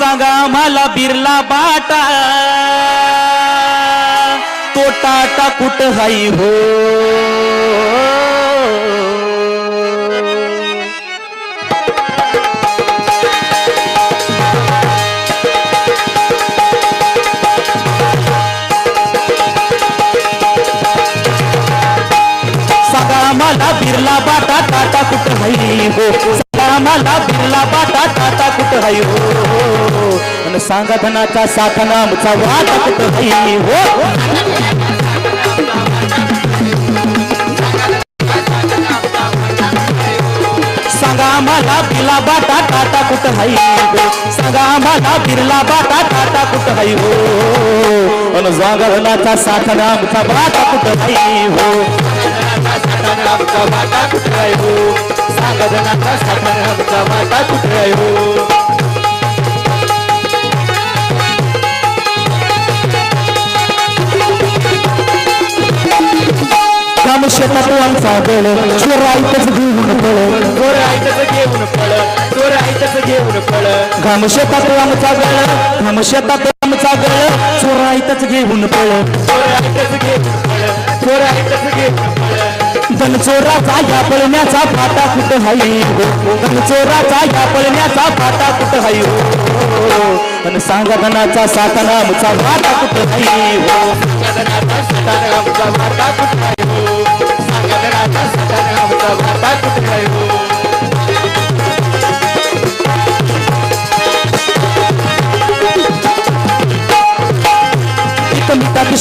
सांगा मला बिरला बाटा. तो टाटा कुठ हाई हो? मला बिरला बाटा टाटा कुठ हाई हो? मला बिरला बाटा टाटा कुठ हाई हो? मन सांगतना का अन सांगधनाचा साथनामचा वाटत हो। सांगा मला बिला बाटा टाटा कुठं हाई सांगा मला बिरला बाटा टाटा कुठं हाई हो। अन सांगधनाचा साथनामचा वाटा कुठं हाई हो। साथना साथनामचा वादा कुठं हाई हो। शेतात घेऊन पळ चोर आहे तसं घेऊन फळ चोर आहे तसं घेऊन फळ घाम शेतात आमचा गळ घाम शेतात घेऊन पळ चोर आहे तसं घेऊन फळ चोर आहे तसं घेऊन या पळण्याचा फाटा कुठं हाई हो धन चोराचा या पळण्याचा फाटा कुठं हाई हो आणि सांगा धनाचा साता नामचा फाटा कुठं हाई हो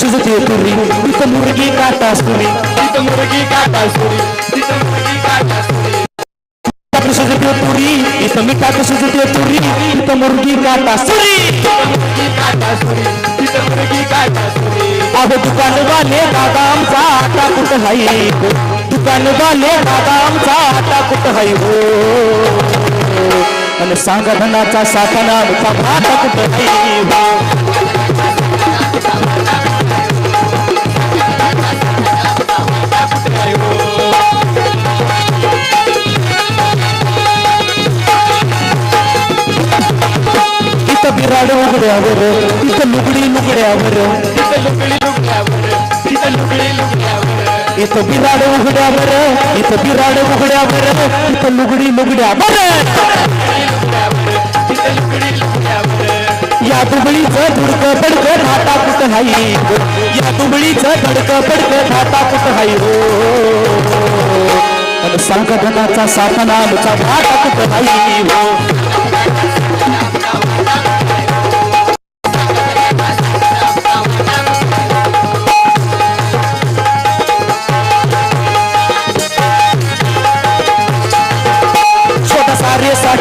शिजते तुरी इथं मुरगी काटा सुरी तिथं मुलगी काटा सुरी तिथं मुलगी काटा सुरी शिजते तुरी इथं मिठाची शिजते तुरी इथं मुरगी काटा सुरी मुलगी काटा सुरी तिथं मुलगी काटा सुरी अहो दुकानवाले दादा आमचा आटा कुठं हो दुकानवाले दादा आमचा आटा कुठं हाई हो आणि सांगा धनाचा साता नामचा भाटा कुठं हाई उघड्यावर इथं लुगडी लुगड्यावर तिथं लुगडी लुगड्यावर लुगडी इथं बिराड उघड्यावर इथं बिराड उघड्यावर इथं लुगडी लुगड्यावर तिथं लुगडी लुगड्यावर या दुबळीचं धुडकं पडकं धाता कुठं हाई? या दुबळीचं धडकं पडकं धाता कुठं हाई हो? संघटनाचा साथा आमचा धाटा कुठं हाई हो?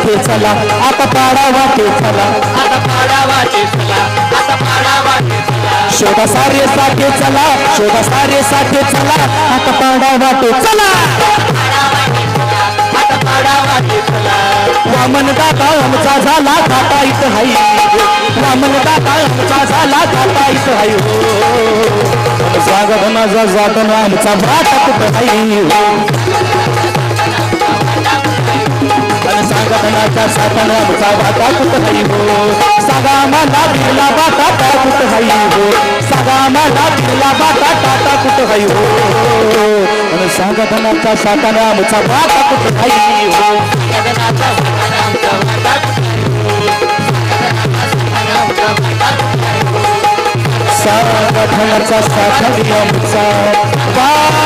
सारे चला आता पाडा वाटे चला आता पाडा वाटे चला. आता पाडा वाटे चला शोधा सारे साठे चला शोधा सारे साठे चला आता पाडा वाटे चला. आता वामन दादा आमचा झाला घाटा इथं हाई. वामन दादा आमचा झाला घाटा इथं हाई. हो स्वागत माझा जात आमचा भाटा कुठं हाई? गगनाच्या साताना जावाचा कुत हई हो सगा मला दिला बाटा ता कुत हई हो सगा मला दिला बाटा टाटा कुत हई हो आणि सागधनाचा साताना आमचा वाटा कुत हई हो गगनाचा साताना आमचा वाटा कुत हई हो सागधनाचा साताना आमचा वाटा